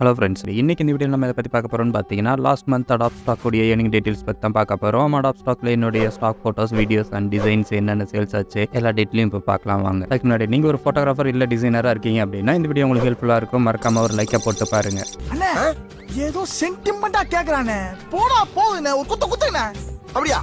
Hello friends இன்னைக்கு இந்த video நம்ம இதை பற்றி பார்க்க போகிறோம்னு பார்த்தீங்கன்னா லாஸ்ட் மந்த் அடாப் ஸ்டாக் உடைய ஏர்னிங் டீட்டெயில்ஸ் பற்றி தான் பார்க்க போகிறோம் அடாப் ஸ்டாக்ல என்னுடைய stock photos videos and designs என்னென்ன சேல்ஸ் ஆச்சு எல்லா டீட்டெயிலும் இப்போ பார்க்கலாம் வாங்க. அதுக்கு முன்னாடி நீங்கள் ஒரு ஃபோட்டோகிராஃபர் இல்லை டிசைனராக இருக்கீங்க அப்படின்னா இந்த வீடியோ உங்களுக்கு ஹெல்ப்ஃபுல்லாக இருக்கும். மறக்காம ஒரு லைக்கை போட்டு பாருங்க. ஏதோ சென்டிமெண்டா கேக்குறானே. போடா போகுதுண்ணே ஒரு குத்த குத்துங்கண்ணே அப்படியா?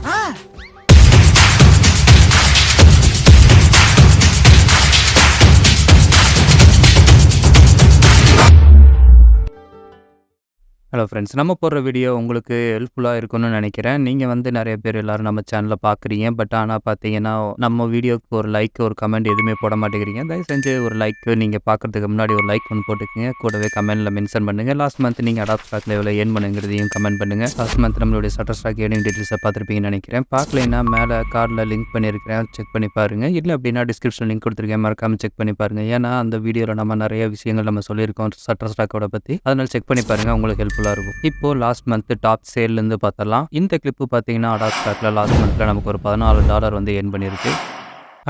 ஹலோ ஃப்ரெண்ட்ஸ் நம்ம போடுற வீடியோ உங்களுக்கு ஹெல்ப்ஃபுல்லாக இருக்கும்னு நினைக்கிறேன். நீங்கள் வந்து நிறைய பேர் எல்லாரும் நம்ம சேனலில் பார்க்குறீங்க பட் ஆனால் பார்த்தீங்கன்னா நம்ம வீடியோக்கு ஒரு லைக் ஒரு கமெண்ட் எதுவுமே போட மாட்டேங்கிறீங்க. தயவு செஞ்சு ஒரு லைக் நீங்கள் பார்க்குறதுக்கு முன்னாடி ஒரு லைக் ஒன்று போட்டுக்கோங்க. கூடவே கமெண்ட்டில் மென்ஷன் பண்ணுங்கள் லாஸ்ட் மந்த் நீங்கள் அடாப் ஸ்டாக்கில் எவ்வளோ ஏன் பண்ணுங்கிறதையும் கமெண்ட் பண்ணுங்கள் லாஸ்ட் மந்த் நம்மளுடைய சட்டர் ஸ்டாக் ஏர்னிங் டீட்டெயில்ஸை பார்த்துருப்பீங்கன்னு நினைக்கிறேன். பார்க்கலைன்னா மேலே கார்டில் லிங்க் பண்ணியிருக்கிறேன். செக் பண்ணி பாருங்கள் இல்லை அப்படின்னா டிஸ்கிரிப்ஷன் லிங்க் கொடுத்துருக்கேன். மறக்காமல் செக் பண்ணி பாருங்கள் ஏன்னா அந்த வீடியோவில் நம்ம நிறைய விஷயங்கள் நம்ம சொல்லியிருக்கோம் சட்டர் ஸ்டாக்கோட பற்றி அதனால் செக் பண்ணி பாருங்கள் உங்களுக்கு ஹெல்ப்ஃபுல்லாக இருக்கும் இப்போ லாஸ்ட் மந்த் டாப் சேல்லேருந்து பார்த்தலாம். இந்த கிளிப்பு பார்த்தீங்கன்னா அடாஸ்டாக்கில் லாஸ்ட் மந்த்தில் நமக்கு ஒரு பதினாலு டாலர் வந்து ஏர்ன் பண்ணியிருக்கு.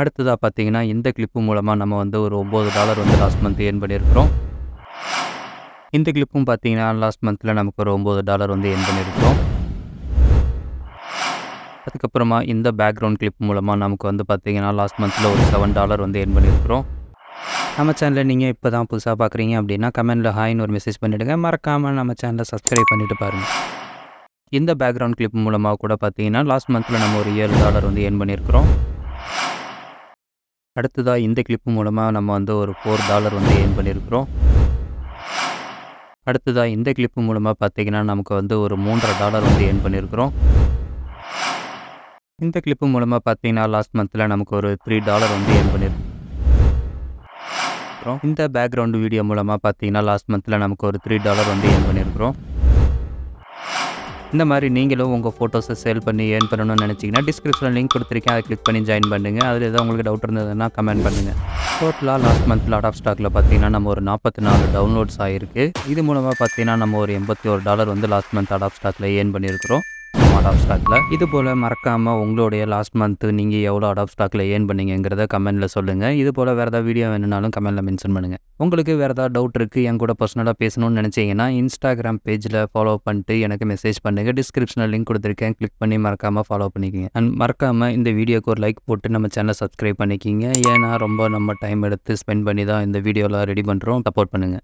அடுத்ததாக பார்த்தீங்கன்னா இந்த கிளிப்பு மூலமாக நம்ம வந்து ஒரு ஒம்பது டாலர் வந்து லாஸ்ட் மந்த் ஏர்ன் பண்ணியிருக்கிறோம். இந்த கிளிப்பும் பார்த்தீங்கன்னா லாஸ்ட் மந்தில் நமக்கு ஒரு ஒம்பது டாலர் வந்து ஏர்ன் பண்ணியிருக்கிறோம். அதுக்கப்புறமா இந்த பேக்ரவுண்ட் கிளிப் மூலமாக நமக்கு வந்து பார்த்தீங்கன்னா லாஸ்ட் மந்தில் ஒரு செவன் டாலர் வந்து ஏர்ன் பண்ணியிருக்கிறோம். நம்ம சேனலில் நீங்கள் இப்போ தான் புதுசாக பார்க்குறீங்க அப்படின்னா கமெண்டில் ஹாய்னு ஒரு மெசேஜ் பண்ணிவிடுங்க மறக்காமல் நம்ம சேனலை சப்ஸ்கிரைப் பண்ணிவிட்டு பாருங்கள் இந்த பேக்ரவுண்ட் கிளிப் மூலமாக கூட பார்த்தீங்கன்னா லாஸ்ட் மந்தில் நம்ம ஒரு ஏழு டாலர் வந்து ஏர்ன் பண்ணியிருக்கிறோம் அடுத்ததாக இந்த கிளிப் மூலமாக நம்ம வந்து ஒரு ஃபோர் டாலர் வந்து ஏர்ன் பண்ணியிருக்கிறோம் அடுத்ததாக இந்த கிளிப் மூலமாக பார்த்தீங்கன்னா நமக்கு வந்து ஒரு மூன்றரை டாலர் வந்து ஏர்ன் பண்ணியிருக்கிறோம் இந்த கிளிப்பு மூலமாக பார்த்தீங்கன்னா லாஸ்ட் மந்தில் நமக்கு ஒரு த்ரீ டாலர் வந்து ஏர்ன் பண்ணியிருக்கோம் இந்த பேக்ரவுண்டு வீடியோ மூலமாக பார்த்தீங்கன்னா லாஸ்ட் மந்தில் நமக்கு ஒரு த்ரீ டாலர் வந்து ஏர்ன் பண்ணியிருக்கிறோம். இந்த மாதிரி நீங்களும் உங்கள் ஃபோட்டோஸை சேல் பண்ணி ஏர்ன் பண்ணணும்னு நினச்சிங்கன்னா டிஸ்கிரிப்ஷனில் லிங்க் கொடுத்துருக்கேன். அதை கிளிக் பண்ணி ஜாயின் பண்ணுங்கள் அதில் ஏதாவது உங்களுக்கு டவுட் இருந்ததுன்னா கமெண்ட் பண்ணுங்கள் டோட்டலாக லாஸ்ட் மந்த் லாட் ஆஃப் ஸ்டாக்கில் பார்த்தீங்கன்னா நம்ம ஒரு நாற்பத்தி நாலு டவுன்லோட்ஸ் ஆகிருக்கு இது மூலமாக பார்த்தீங்கன்னா நம்ம ஒரு எண்பத்தி ஒரு டாலர் வந்து லாஸ்ட் மந்த் அடாப் ஸ்டாக்கில் ஏர்ன் பண்ணியிருக்கிறோம். அடாப் ஸ்டாக்கில் இது போல் மறக்காமல் உங்களுடைய லாஸ்ட் மந்த்து நீங்கள் எவ்வளோ அடாப் ஸ்டாக்கில் ஏன் பண்ணீங்கிறத கமெண்ட்டில் சொல்லுங்கள் இது போல் வேறு ஏதாவது வீடியோ வேணுனாலும் கமெண்ட்டில் மென்ஷன் பண்ணுங்கள் உங்களுக்கு வேறு ஏதாவது டவுட் இருக்குது என் கூட பர்சனலாக பேசணும்னு நினச்சிங்கன்னா இன்ஸ்டாகிராம் பேஜில் ஃபாலோ பண்ணிட்டு எனக்கு மெசேஜ் பண்ணுங்கள் டிஸ்கிரிப்ஷனில் லிங்க் கொடுத்துருக்கேன். கிளிக் பண்ணி மறக்காமல் ஃபாலோ பண்ணிக்கிங்க. அண்ட் மறக்காமல் இந்த வீடியோக்கு ஒரு லைக் போட்டு நம்ம சேனலை சப்ஸ்கிரைப் பண்ணிக்கிங்க. ஏன்னா ரொம்ப நம்ம டைம் எடுத்து ஸ்பெண்ட் பண்ணி தான் இந்த வீடியோலாம் ரெடி பண்ணுறோம் சப்போர்ட் பண்ணுங்கள்